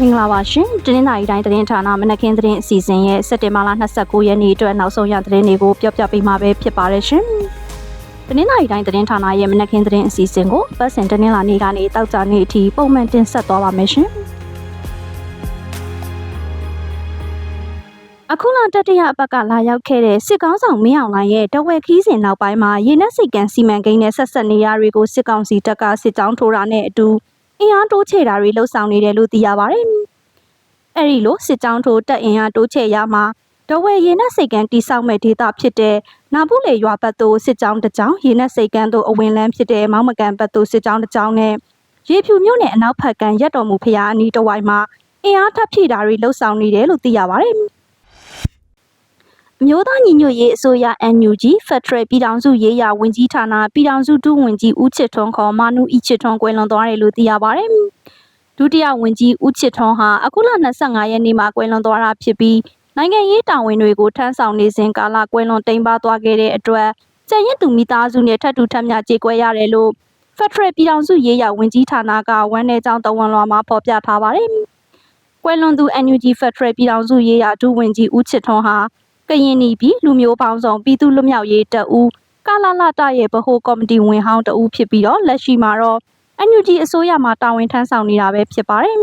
မင်္ဂလာပါရှင်။တင်းနေတိုင်းသတင်းဌာနမနက်ခင်းသတင်းအစီအစဉ်ရဲ့စက်တင်ဘာလ29ရက်နေ့အတွက်နောက်ဆုံးရသတင်းတွေကိုပြောပြပေးမှာပဲဖြစ်ပါတယ်ရှင်။တင်းနေတိုင်းသတင်းဌာနရဲ့မနက်ခင်းသတင်းအစီအစဉ်ကိုပတ်စင်တင်းလာနေ့ကနေတောက်ကြနေ့အထိပုံမှန်တင်ဆက်သွားပါမယ်ရှင်။အခုလတတိယအပတ်ကလာရောက်ခဲ့တဲ့စစ်ကောင်းဆောင်မင်းအောင်လှိုင်ရဲ့တဝက်ခီးစဉ်နောက်ပိုင်းမှာရေနက်စိတ်ကန်စီမံကိန်းနဲ့ဆက်ဆက်နေရတွေကိုစစ်ကောင်စီတပ်ကစစ်ကြောင်းထိုးတာနဲ့အတူ အင်အားတိုးချဲ့တာတွေလှုပ်ဆောင်နေတယ်လို့သိရပါတယ်။အဲဒီလိုစစ်ကြောင်းထိုးတပ်အင်အားတိုးချဲ့ရမှာတဝက်ရေနက်စိတ်ကန်တိစောက်မဲ့ဒေသဖြစ်တဲ့နာပုလေရွာဘက်သို့စစ်ကြောင်းတစ်ကြောင်းရေနက်စိတ်ကန်သို့အဝင်လန်းဖြစ်တဲ့မောင်းမကန်ဘက်သို့စစ်ကြောင်းတစ်ကြောင်းနဲ့ရေဖြူမြို့နယ်အနောက်ဘက်ကန်ရက်တော်မူဖျားအနီးတစ်ဝိုက်မှာအင်အားထပ်ဖြည့်တာတွေလှုပ်ဆောင်နေတယ်လို့သိရပါတယ်။အ မျိုးသားညီညွတ်ရေးအစိုးရ NUG Federal ပြည်ထောင်စုရေးရာဝန်ကြီးဌာနပြည်ထောင်စုဒုဝန်ကြီးဦးချစ်ထွန်းခေါ်မာနုဤချစ်ထွန်းကွယ်လွန်သွားတယ်လို့သိရပါတယ်။ဒုတိယဝန်ကြီးဦးချစ်ထွန်းဟာအခုလ25ရက်နေ့မှာကွယ်လွန်သွားတာဖြစ်ပြီးနိုင်ငံရေးတာဝန်တွေကိုထမ်းဆောင်နေစဉ်ကာလကွယ်လွန်တိမ်ပါသွားခဲ့တဲ့အတွက်ကျန်ရစ်သူမိသားစုနဲ့ထပ်တူထပ်မျှကြေကွဲရတယ်လို့ Federal ပြည်ထောင်စုရေးရာဝန်ကြီးဌာနကဝန်내ကြောင်းတဝန်လွှာမှာဖော်ပြထားပါတယ်။ကွယ်လွန်သူ NUG Federal ပြည်ထောင်စုရေးရာဒုဝန်ကြီးဦးချစ်ထွန်းဟာ ကရင်နီပြည်လူမျိုးပေါင်းစုံပြည်သူ့လွတ်မြောက်ရေးတပ်ဦးကာလာလာတရဲ့ဗဟိုကော်မတီဝင်ဟောင်းတဦးဖြစ်ပြီးတော့လက်ရှိမှာတော့ NUG အစိုးရမှတာဝန်ထမ်းဆောင်နေတာပဲဖြစ်ပါတယ်။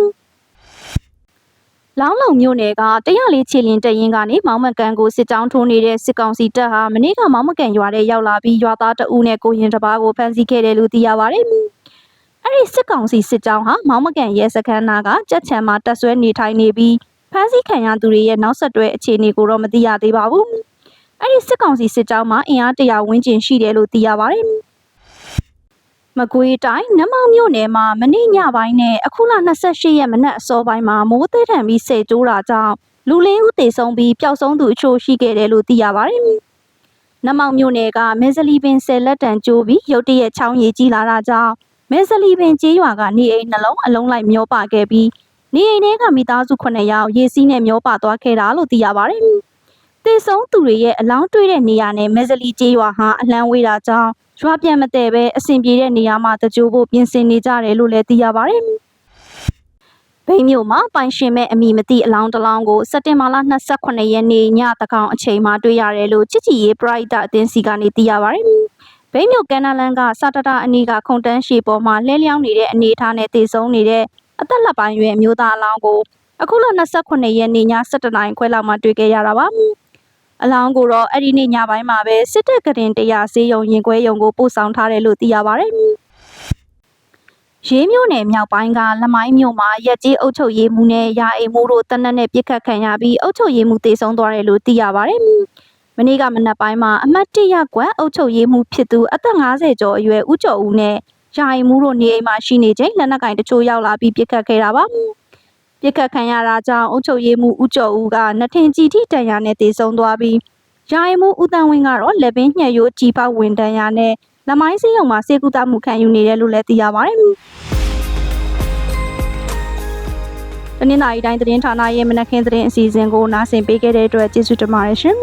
လောင်းလုံမြို့နယ်က104ခြေလင်းတရင်ကနေမောင်းမကန်ကိုစစ်ကြောင်းထိုးနေတဲ့စစ်ကောင်စီတပ်ဟာမနေ့ကမောင်းမကန်ရွာထဲရောက်လာပြီးရွာသားတဦးနဲ့ကိုရင်တစ်ပါးကိုဖမ်းဆီးခဲ့တယ်လို့သိရပါတယ်။အဲ့ဒီစစ်ကောင်စီစစ်ကြောင်းဟာမောင်းမကန်ရဲစခန်းနာကကြက်ချံမှာတပ်ဆွဲနေထိုင်နေပြီး ဖမ်းဆီးခံရသူတွေရဲ့နောက်ဆက်တွဲအခြေအနေကိုတော့မသိရသေးပါဘူး။အဲ့ဒီစစ်ကောင်စီစစ်ကြောင်းမှာအင်အားတရာဝန်းကျင်ရှိတယ်လို့သိရပါတယ်။မကွေးတိုင်းနမောင်မြို့နယ်မှာမနေ့ညပိုင်းနဲ့အခုလ28ရက်မနက်အစောပိုင်းမှာမိုးသေးထန်ပြီးဆဲကျိုးတာကြောင့်လူလေးဦးသေဆုံးပြီးပျောက်ဆုံးသူအချို့ရှိခဲ့တယ်လို့သိရပါတယ်။နမောင်မြို့နယ်ကမင်းစလီပင်ဆယ်လက်တန်ကျိုးပြီးရုတ်တရက်ချောင်းရည်ကြီးလာတာကြောင့်မင်းစလီပင်ကျေးရွာကနေအိမ်နှလုံးအလုံးလိုက်မျောပါခဲ့ပြီး နေအိမ်ထဲကမိသားစု9ယောက်ရေစီးနဲ့မျောပါသွားခဲ့တာလို့သိရပါတယ်။တေဆုံးသူတွေရဲ့အလောင်းတွေ့တဲ့နေရာနဲ့မက်ဇလီကျေးရွာဟာအလံဝေးတာကြောင့်ရွာပြန်မတည့်ပဲအဆင်ပြေတဲ့နေရာမှာတကြိုးဖို့ပြင်ဆင်နေကြတယ်လို့လည်းသိရပါတယ်။ဘိန်းမြို့မှာပိုင်ရှင်မဲ့အမိမသိအလောင်းတစ်လောင်းကိုစက်တင်ဘာလ28ရက်နေ့ညတကောင်အချိန်မှာတွေ့ရတယ်လို့ချစ်ချီရေးပရိုက်တာအသင်းစီကနေသိရပါတယ်။ဘိန်းမြို့ကန်နာလန်ကစာတတအနီးကခုံတန်းရှေပေါ်မှာလှဲလျောင်းနေတဲ့အနေအထားနဲ့တည်ဆုံးနေတဲ့ အသက်လက်ပိုင်းရွယ်အမျိုးသားအလောင်းကိုအခုလ28ရက်နေ့ည7:00နာရီခွဲလောက်မှာတွေ့ခဲ့ရတာပါအလောင်းကိုတော့အဲ့ဒီနေ့ညပိုင်းမှာပဲစစ်တပ်ကရင်တရားစေးရုံရင်ခွဲရုံကိုပို့ဆောင်ထားတယ်လို့သိရပါတယ်ရေးမျိုးနယ်မြောက်ပိုင်းကလမိုင်းမြို့မှာရက်ကြီးအုပ်ချုပ်ရေးမှုနဲ့ရာအိမ်မှုတို့တနက်နဲ့ပြစ်ခတ်ခံရပြီးအုပ်ချုပ်ရေးမှုတေဆုံးသွားတယ်လို့သိရပါတယ်။မနေ့ကမနက်ပိုင်းမှာအမတ်တရကွက်အုပ်ချုပ်ရေးမှုဖြစ်သူအသက်50ကျော်အရွယ်ဦးကျော်ဦးနဲ့ ယာယီမှုတို့နေအိမ်မှာရှိနေချိန်လက်နက်ကင်တချို့ရောက်လာပြီးပြစ်ခတ်ခဲ့တာပါပြစ်ခတ်ခံရတာကြောင့်အုပ်ချုပ်ရေးမှုဦးကျော်ဦးကနှထင်ကြည်ထိတန်ရာနဲ့တေဆုံးသွားပြီးယာယီမှုဦးတန်းဝင်းကတော့လက်ပင်ညှက်ရိုးကြည်ပေါက်ဝင်တန်ရာနဲ့လမိုင်းစည်းရုံမှာစေကူတာမှုခံယူနေတယ်လို့လည်းသိရပါတယ်တနင်္လာရီတိုင်းသတင်းဌာနရဲ့မနက်ခင်းသတင်းအစီအစဉ်ကိုနားဆင်ပေးခဲ့တဲ့အတွက်ကျေးဇူးတင်ပါတယ်ရှင်